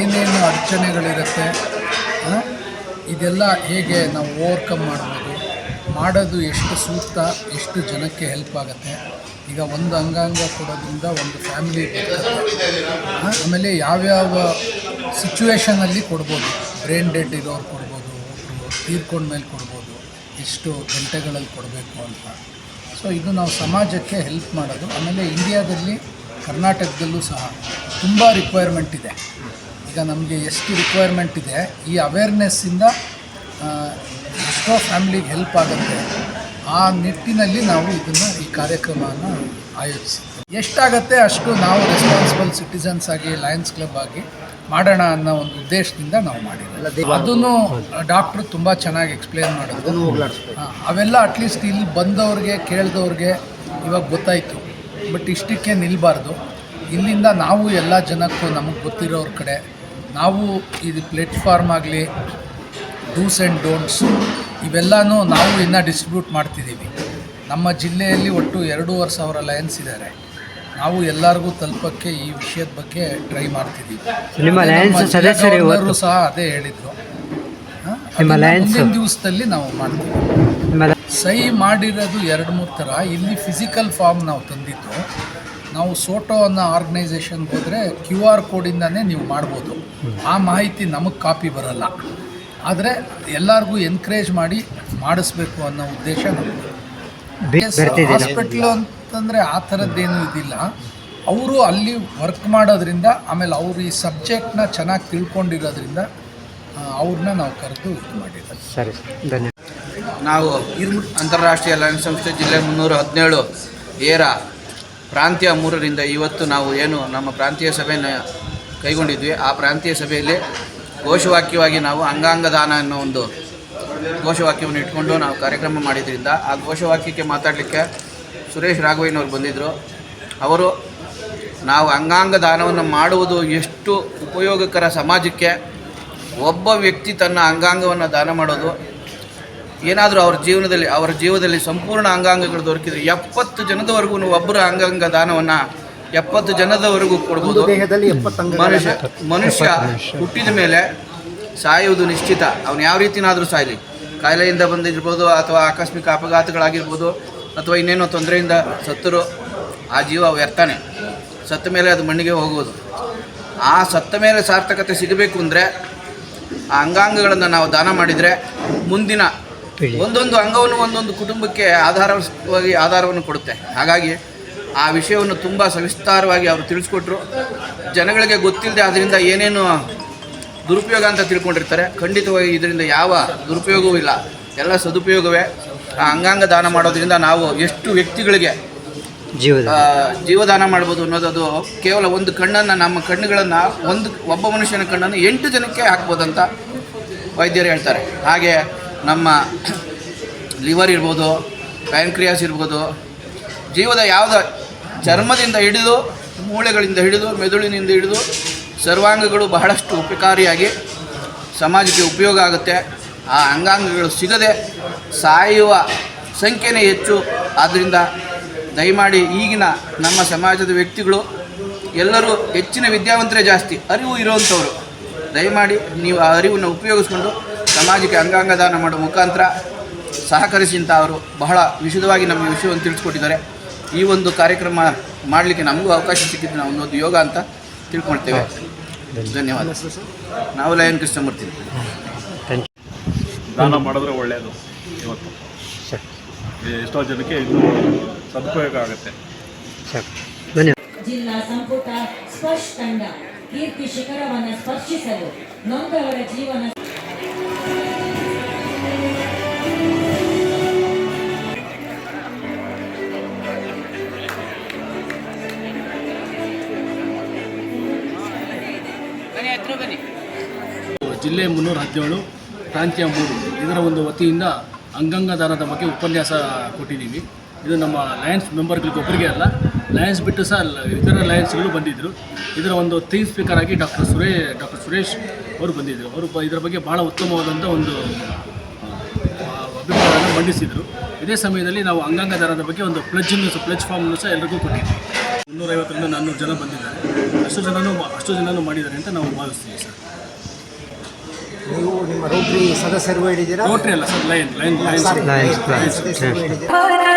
ಏನೇನು ಅಡಚಣೆಗಳಿರುತ್ತೆ ಇದೆಲ್ಲ ಹೇಗೆ ನಾವು ಓವರ್ಕಮ್ ಮಾಡ್ಬೋದು? ಮಾಡೋದು ಎಷ್ಟು ಸೂಕ್ತ, ಎಷ್ಟು ಜನಕ್ಕೆ ಹೆಲ್ಪ್ ಆಗುತ್ತೆ? ಈಗ ಒಂದು ಅಂಗಾಂಗ ಕೊಡೋದ್ರಿಂದ ಒಂದು ಫ್ಯಾಮಿಲಿ ಆಮೇಲೆ ಯಾವ್ಯಾವ ಸಿಚುವೇಷನಲ್ಲಿ ಕೊಡ್ಬೋದು? ಬ್ರೈನ್ ಡೆಡ್ ಇರೋರು ಕೊಡ್ಬೋದು, ತೀರ್ಕೊಂಡ ಮೇಲೆ ಕೊಡ್ಬೋದು, ಎಷ್ಟು ಗಂಟೆಗಳಲ್ಲಿ ಕೊಡಬೇಕು ಅಂತ. ಸೊ ಇದು ನಾವು ಸಮಾಜಕ್ಕೆ ಹೆಲ್ಪ್ ಮಾಡೋದು. ಆಮೇಲೆ ಇಂಡಿಯಾದಲ್ಲಿ ಕರ್ನಾಟಕದಲ್ಲೂ ಸಹ ತುಂಬ ರಿಕ್ವೈರ್ಮೆಂಟ್ ಇದೆ. ಈಗ ನಮಗೆ ಎಷ್ಟು ರಿಕ್ವೈರ್ಮೆಂಟ್ ಇದೆ ಈ ಅವೇರ್ನೆಸ್ಸಿಂದ ಎಷ್ಟೋ ಫ್ಯಾಮ್ಲಿಗೆ ಹೆಲ್ಪ್ ಆಗುತ್ತೆ. ಆ ನಿಟ್ಟಿನಲ್ಲಿ ನಾವು ಇದನ್ನು ಈ ಕಾರ್ಯಕ್ರಮವನ್ನು ಆಯೋಜಿಸಿ ಎಷ್ಟಾಗತ್ತೆ ಅಷ್ಟು ನಾವು ರೆಸ್ಪಾನ್ಸಿಬಲ್ ಸಿಟಿಸನ್ಸ್ ಆಗಿ ಲಯನ್ಸ್ ಕ್ಲಬ್ ಆಗಿ ಮಾಡೋಣ ಅನ್ನೋ ಒಂದು ಉದ್ದೇಶದಿಂದ ನಾವು ಮಾಡಿದ್ವಿ ಅದನ್ನು ಡಾಕ್ಟ್ರು ತುಂಬ ಚೆನ್ನಾಗಿ ಎಕ್ಸ್ಪ್ಲೇನ್ ಮಾಡೋದು ಅವೆಲ್ಲ ಅಟ್ಲೀಸ್ಟ್ ಇಲ್ಲಿ ಬಂದವ್ರಿಗೆ ಕೇಳಿದವ್ರಿಗೆ ಇವಾಗ ಗೊತ್ತಾಯಿತು. ಬಟ್ ಇಷ್ಟಕ್ಕೆ ನಿಲ್ಲಬಾರ್ದು ಇಲ್ಲಿಂದ ನಾವು ಎಲ್ಲ ಜನಕ್ಕೂ ನಮಗೆ ಗೊತ್ತಿರೋರ ಕಡೆ ನಾವು ಇದು ಪ್ಲೇಟ್ಫಾರ್ಮ್ ಆಗಲಿ ಡೂಸ್ ಆ್ಯಂಡ್ ಡೋಂಟ್ಸ್ ಇವೆಲ್ಲನೂ ನಾವು ಇನ್ನೂ ಡಿಸ್ಟ್ರಿಬ್ಯೂಟ್ ಮಾಡ್ತಿದ್ದೀವಿ. ನಮ್ಮ ಜಿಲ್ಲೆಯಲ್ಲಿ ಒಟ್ಟು ಎರಡೂವರೆ ಸಾವಿರ ಲಯನ್ಸ್ ಇದ್ದಾರೆ ನಾವು ಎಲ್ಲರಿಗೂ ತಲುಪಕ್ಕೆ ಈ ವಿಷಯದ ಬಗ್ಗೆ ಟ್ರೈ ಮಾಡ್ತಿದ್ದೀವಿ. ಗವರ್ನರು ಸಹ ಅದೇ ಹೇಳಿದರು. ಮುಂದಿನ ದಿವಸದಲ್ಲಿ ನಾವು ಮಾಡ್ತೀವಿ. ಸಹಿ ಮಾಡಿರೋದು ಎರಡು ಮೂರು ಥರ. ಇಲ್ಲಿ ಫಿಸಿಕಲ್ ಫಾರ್ಮ್ ನಾವು ತಂದಿದ್ದು. ನಾವು ಸೋಟೋ ಅನ್ನೋ ಆರ್ಗನೈಸೇಷನ್ಗೆ ಹೋದರೆ ಕ್ಯೂ ಆರ್ ಕೋಡಿಂದನೇ ನೀವು ಮಾಡ್ಬೋದು. ಆ ಮಾಹಿತಿ ನಮಗೆ ಕಾಪಿ ಬರಲ್ಲ. ಆದರೆ ಎಲ್ಲರಿಗೂ ಎನ್ಕರೇಜ್ ಮಾಡಿ ಮಾಡಿಸ್ಬೇಕು ಅನ್ನೋ ಉದ್ದೇಶ ಬರ್ತಿದ್ದೀರಾ? ಹಾಸ್ಪಿಟ್ಲು ಅಂತಂದರೆ ಆ ಥರದ್ದೇನು ಇದಿಲ್ಲ. ಅವರು ಅಲ್ಲಿ ವರ್ಕ್ ಮಾಡೋದ್ರಿಂದ ಆಮೇಲೆ ಅವರು ಈ ಸಬ್ಜೆಕ್ಟ್ನ ಚೆನ್ನಾಗಿ ತಿಳ್ಕೊಂಡಿರೋದ್ರಿಂದ ಅವ್ರನ್ನ ನಾವು ಕರೆದು ಇದು ಮಾಡಿದ್ದಾರೆ ಸರಿ ಧನ್ಯವಾದ. ನಾವು ಅಂತಾರಾಷ್ಟ್ರೀಯ ಲಯನ್ಸ್ ಸಂಸ್ಥೆ ಜಿಲ್ಲೆ ಮುನ್ನೂರ ಹದಿನೇಳು ಏರ. ಪ್ರಾಂತ್ಯ ಮೂರರಿಂದ ಇವತ್ತು ನಾವು ಏನು ನಮ್ಮ ಪ್ರಾಂತೀಯ ಸಭೆಯನ್ನು ಕೈಗೊಂಡಿದ್ವಿ. ಆ ಪ್ರಾಂತೀಯ ಸಭೆಯಲ್ಲಿ ಘೋಷವಾಕ್ಯವಾಗಿ ನಾವು ಅಂಗಾಂಗ ದಾನ ಅನ್ನೋ ಒಂದು ಘೋಷವಾಕ್ಯವನ್ನು ಇಟ್ಕೊಂಡು ನಾವು ಕಾರ್ಯಕ್ರಮ ಮಾಡಿದ್ರಿಂದ ಆ ಘೋಷವಾಕ್ಯಕ್ಕೆ ಮಾತಾಡಲಿಕ್ಕೆ ಸುರೇಶ್ ರಾಘವಯ್ಯನವರು ಬಂದಿದ್ದರು ಅವರು ನಾವು ಅಂಗಾಂಗ ದಾನವನ್ನು ಮಾಡುವುದು ಎಷ್ಟು ಉಪಯೋಗಕರ ಸಮಾಜಕ್ಕೆ ಒಬ್ಬ ವ್ಯಕ್ತಿ ತನ್ನ ಅಂಗಾಂಗವನ್ನು ದಾನ ಮಾಡೋದು ಏನಾದರೂ ಅವ್ರ ಜೀವನದಲ್ಲಿ ಅವರ ಜೀವದಲ್ಲಿ ಸಂಪೂರ್ಣ ಅಂಗಾಂಗಗಳು ದೊರಕಿದ್ರೆ ಎಪ್ಪತ್ತು ಜನದವರೆಗೂ ಒಬ್ಬರ ಅಂಗಾಂಗ ದಾನವನ್ನು ಎಪ್ಪತ್ತು ಜನದವರೆಗೂ ಕೊಡ್ಬೋದು. ಮನುಷ್ಯ ಮನುಷ್ಯ ಹುಟ್ಟಿದ ಮೇಲೆ ಸಾಯುವುದು ನಿಶ್ಚಿತ. ಅವನು ಯಾವ ರೀತಿನಾದರೂ ಸಾಯಲಿ. ಕಾಯಿಲೆಯಿಂದ ಬಂದಿರ್ಬೋದು ಅಥವಾ ಆಕಸ್ಮಿಕ ಅಪಘಾತಗಳಾಗಿರ್ಬೋದು ಅಥವಾ ಇನ್ನೇನೋ ತೊಂದರೆಯಿಂದ ಸತ್ತರು ಆ ಜೀವ ವ್ಯರ್ಥನೆ. ಸತ್ತ ಮೇಲೆ ಅದು ಮಣ್ಣಿಗೆ ಹೋಗುವುದು. ಆ ಸತ್ತ ಮೇಲೆ ಸಾರ್ಥಕತೆ ಸಿಗಬೇಕು ಅಂದರೆ ಆ ಅಂಗಾಂಗಗಳನ್ನು ನಾವು ದಾನ ಮಾಡಿದರೆ ಮುಂದಿನ ಒಂದೊಂದು ಅಂಗವನ್ನು ಒಂದೊಂದು ಕುಟುಂಬಕ್ಕೆ ಆಧಾರವಾಗಿ ಆಧಾರವನ್ನು ಕೊಡುತ್ತೆ. ಹಾಗಾಗಿ ಆ ವಿಷಯವನ್ನು ತುಂಬ ಸವಿಸ್ತಾರವಾಗಿ ಅವರು ತಿಳಿಸ್ಕೊಟ್ರು. ಜನಗಳಿಗೆ ಗೊತ್ತಿಲ್ಲದೆ ಅದರಿಂದ ಏನೇನು ದುರುಪಯೋಗ ಅಂತ ತಿಳ್ಕೊಂಡಿರ್ತಾರೆ. ಖಂಡಿತವಾಗಿ ಇದರಿಂದ ಯಾವ ದುರುಪಯೋಗವೂ ಇಲ್ಲ. ಎಲ್ಲ ಸದುಪಯೋಗವೇ. ಆ ಅಂಗಾಂಗ ದಾನ ಮಾಡೋದ್ರಿಂದ ನಾವು ಎಷ್ಟು ವ್ಯಕ್ತಿಗಳಿಗೆ ಜೀವ ಜೀವದಾನ ಮಾಡ್ಬೋದು ಅನ್ನೋದದು ಕೇವಲ ಒಂದು ಕಣ್ಣನ್ನು ನಮ್ಮ ಕಣ್ಣುಗಳನ್ನು ಒಂದು ಒಬ್ಬ ಮನುಷ್ಯನ ಕಣ್ಣನ್ನು ಎಂಟು ಜನಕ್ಕೆ ಹಾಕ್ಬೋದಂತ ವೈದ್ಯರು ಹೇಳ್ತಾರೆ. ಹಾಗೆ ನಮ್ಮ ಲಿವರ್ ಇರ್ಬೋದು ಪ್ಯಾಂಕ್ರಿಯಾಸ್ ಇರ್ಬೋದು, ಜೀವದ ಯಾವುದ ಚರ್ಮದಿಂದ ಹಿಡಿದು, ಮೂಳೆಗಳಿಂದ ಹಿಡಿದು, ಮೆದುಳಿನಿಂದ ಹಿಡಿದು, ಸರ್ವಾಂಗಗಳು ಬಹಳಷ್ಟು ಉಪಕಾರಿಯಾಗಿ ಸಮಾಜಕ್ಕೆ ಉಪಯೋಗ ಆಗುತ್ತೆ. ಆ ಅಂಗಾಂಗಗಳು ಸಿಗದೆ ಸಾಯುವ ಸಂಖ್ಯೆನೇ ಹೆಚ್ಚು. ಆದ್ದರಿಂದ ದಯಮಾಡಿ ಈಗಿನ ನಮ್ಮ ಸಮಾಜದ ವ್ಯಕ್ತಿಗಳು, ಎಲ್ಲರೂ ಹೆಚ್ಚಿನ ವಿದ್ಯಾವಂತರೇ ಜಾಸ್ತಿ. ಅರಿವು ಇರೋವಂಥವ್ರು. ದಯಮಾಡಿ ನೀವು ಆ ಅರಿವನ್ನು ಉಪಯೋಗಿಸ್ಕೊಂಡು ಸಮಾಜಕ್ಕೆ ಅಂಗಾಂಗ ದಾನ ಮಾಡುವ ಮುಖಾಂತರ ಸಹಕರಿಸಿ ಅಂತ ಅವರು ಬಹಳ ವಿಶದವಾಗಿ ನಮಗೆ ವಿಷಯವನ್ನು ತಿಳಿಸ್ಕೊಟ್ಟಿದ್ದಾರೆ. ಈ ಒಂದು ಕಾರ್ಯಕ್ರಮ ಮಾಡಲಿಕ್ಕೆ ನಮಗೂ ಅವಕಾಶ ಸಿಕ್ಕಿದ್ದು ನಾವು ಒಂದು ಯೋಗ ಅಂತ ತಿಳ್ಕೊಳ್ತೇವೆ. ಧನ್ಯವಾದ. ನಾವು ಲಯನ್ ಕೃಷ್ಣಮೂರ್ತಿ. ದಾನ ಮಾಡಿದ್ರೆ ಒಳ್ಳೆಯದು ಇವತ್ತು. ಸರಿ. ಎಷ್ಟೋ ಜನಕ್ಕೆ ಇದು ಸದುಪಯೋಗ ಆಗುತ್ತೆ. ಸರಿ. ಧನ್ಯವಾದ. ಜಿಲ್ಲಾ ಸಂಪುಟ ಸ್ಪರ್ಶ ತಂಡ ಕೀರ್ತಿ ಶಿಖರವನ್ನು ಸ್ಪರ್ಶಿಸಲು ನೊಂದವರ ಜೀವನ ಜಿಲ್ಲೆ ಮುನ್ನೂರ ಹದಿನೇಳು, ಪ್ರಾಂತ್ಯ ಮೂರು. ಇದರ ಒಂದು ವತಿಯಿಂದ ಅಂಗಾಂಗ ದಾನದ ಬಗ್ಗೆ ಉಪನ್ಯಾಸ ಕೊಟ್ಟಿದ್ದೀವಿ. ಇದು ನಮ್ಮ ಲಯನ್ಸ್ ಮೆಂಬರ್ಗಳಿಗೆ ಒಬ್ಬರಿಗೆ ಅಲ್ಲ ಲಯನ್ಸ್ ಬಿಟ್ಟು ಸಹ ಇತರ ಲಯನ್ಸ್ಗಳು ಬಂದಿದ್ದರು ಇದರ ಒಂದು ಥೀಮ್ ಸ್ಪೀಕರ್ ಆಗಿ ಡಾಕ್ಟರ್ ಸುರೇ, ಡಾಕ್ಟರ್ ಸುರೇಶ್ ಅವರು ಬಂದಿದ್ದರು ಅವರು ಇದರ ಬಗ್ಗೆ ಭಾಳ ಉತ್ತಮವಾದಂಥ ಒಂದು ಅಭಿಪ್ರಾಯವನ್ನು ಮಂಡಿಸಿದರು. ಇದೇ ಸಮಯದಲ್ಲಿ ನಾವು ಅಂಗಾಂಗ ದಾನದ ಬಗ್ಗೆ ಒಂದು ಪ್ಲಜ್ಜನ್ನು ಪ್ಲಜ್ ಫಾರ್ಮನ್ನು ಸಹ ಎಲ್ಲರಿಗೂ ಕೊಟ್ಟಿದ್ದೀವಿ. ಮುನ್ನೂರೈವತ್ತರಿಂದ ನಾನ್ನೂರು ಜನ ಬಂದಿದ್ದಾರೆ. ಅಷ್ಟು ಜನನು ಅಷ್ಟು ಜನನು ಮಾಡಿದ್ದಾರೆ ಅಂತ ನಾವು ಭಾವಿಸ್ತೀವಿ ಸರ್ ನೀವು ನಿಮ್ಮ ರೋಟ್ರಿ ಸದಸ್ಯರು ಹೇಳಿದ್ದೀರಾ ರೋಟ್ರಿ ಅಲ್ಲ ಸರ್ ಲೈನ್ ಲೈನ್ ಲೈನ್